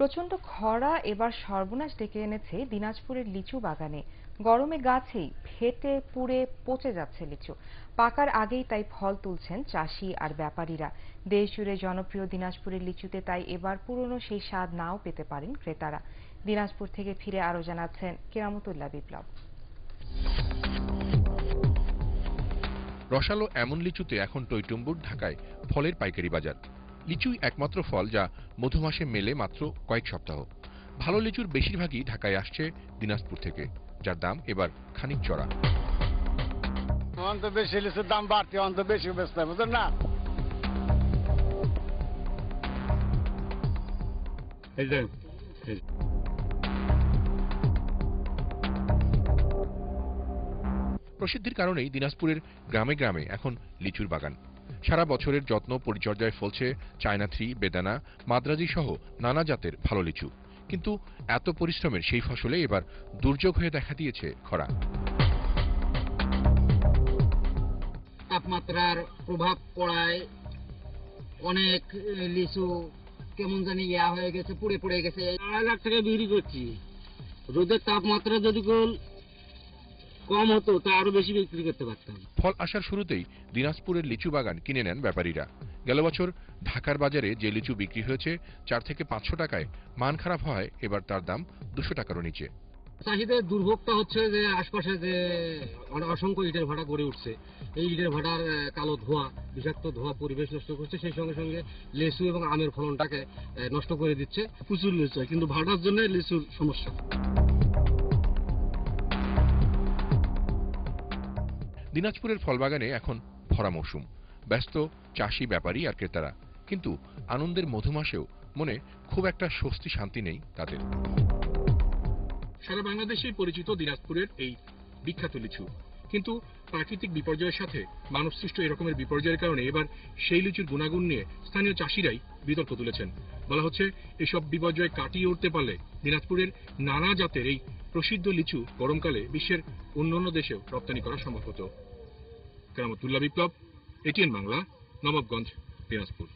প্রচণ্ড খরা, এবার সর্বনাশ ডেকে এনেছে দিনাজপুরের লিচু বাগানে। গরমে গাছেই ফেটে পুড়ে পচে যাচ্ছে লিচু। পাকার আগেই তাই ফল তুলছেন চাষি আর ব্যাপারীরা। দেশ জুড়ে জনপ্রিয় দিনাজপুরের লিচুতে তাই এবার পুরনো সেই স্বাদ নাও পেতে পারেন ক্রেতারা। দিনাজপুর থেকে ফিরে আরও জানাচ্ছেন কেরামতুল্লাহ বিপ্লব। রসালো এমন লিচুতে এখন টইটুম্বুর ঢাকায় ফলের পাইকারি বাজার। লিচুই একমাত্র ফল যা মধুমাসে মেলে মাত্র কয়েক সপ্তাহ। ভালো লিচুর বেশিরভাগই ঢাকায় আসছে দিনাজপুর থেকে যার দাম এবার খানিক চড়া। অন্ত বেশি লিচুর দাম বাড়তি অন্ত বেশি বেচতে বুঝলেন না? প্রসিদ্ধির কারণেই দিনাজপুরের গ্রামে গ্রামে এখন লিচুর বাগান। সারা বছরের যত্ন পরিচর্যায় ফলছে চায়না থ্রি, বেদানা, মাদ্রাজি সহ নানা জাতের ভালো লিচু। কিন্তু এত পরিশ্রমের সেই ফসলে এবার দুর্যোগ হয়ে দেখা দিয়েছে খরা। তাপমাত্রার প্রভাব পড়ায় অনেক লিচু কেমন জানি ইয়া হয়ে গেছে, পুড়ে পুড়ে গেছে। আড়াই লাখ টাকা বিক্রি করছি। রোদের তাপমাত্রা যদি কম হতো তা আরও বেশি বিক্রি করতে পারতাম। ফল আসার শুরুতেই দিনাজপুরের লিচু বাগান কিনে নেন ব্যাপারীরা। গেল বছর ঢাকার বাজারে যে লিচু বিক্রি হয়েছে চার থেকে পাঁচশো টাকায় মান খারাপ হয় এবার তার দাম দুশো টাকারও নিচে। চাষিদের দুর্ভোগটা হচ্ছে যে আশপাশে যে অসংখ্য ইটের ভাটা গড়ে উঠছে। এই ইটের ভাটার কালো ধোঁয়া বিষাক্ত ধোঁয়া পরিবেশ নষ্ট করছে সেই সঙ্গে সঙ্গে লেচু এবং আমের ফলনটাকে নষ্ট করে দিচ্ছে। প্রচুর লিচু হয়, কিন্তু ভাটার জন্য লিচুর সমস্যা। দিনাজপুরের ফলবাগানে এখন ভরা মৌসুম। ব্যস্ত, চাষি ব্যাপারী আর ক্রেতারা। কিন্তু আনন্দের মধুমাসেও মনে খুব একটা স্বস্তি শান্তি নেই তাদের। সারা বাংলাদেশেই পরিচিত দিনাজপুরের এই বিখ্যাত লিচু। কিন্তু প্রাকৃতিক বিপর্যয়ের সাথে মানব সৃষ্ট এরকমের বিপর্যয়ের কারণে এবার সেই লিচুর গুণাগুণ নিয়ে স্থানীয় চাষিরাই বিতর্ক তুলেছেন। বলা হচ্ছে, এসব বিপর্যয় কাটিয়ে উঠতে পারলে দিনাজপুরের নানা জাতের এই প্রসিদ্ধ লিচু গরমকালে বিশ্বের অন্যান্য দেশেও রপ্তানি করা সম্ভব হতো। কেরামতুল্লাহ বিপ্লব এটিএন বাংলা নবাবগঞ্জ দিনাজপুর।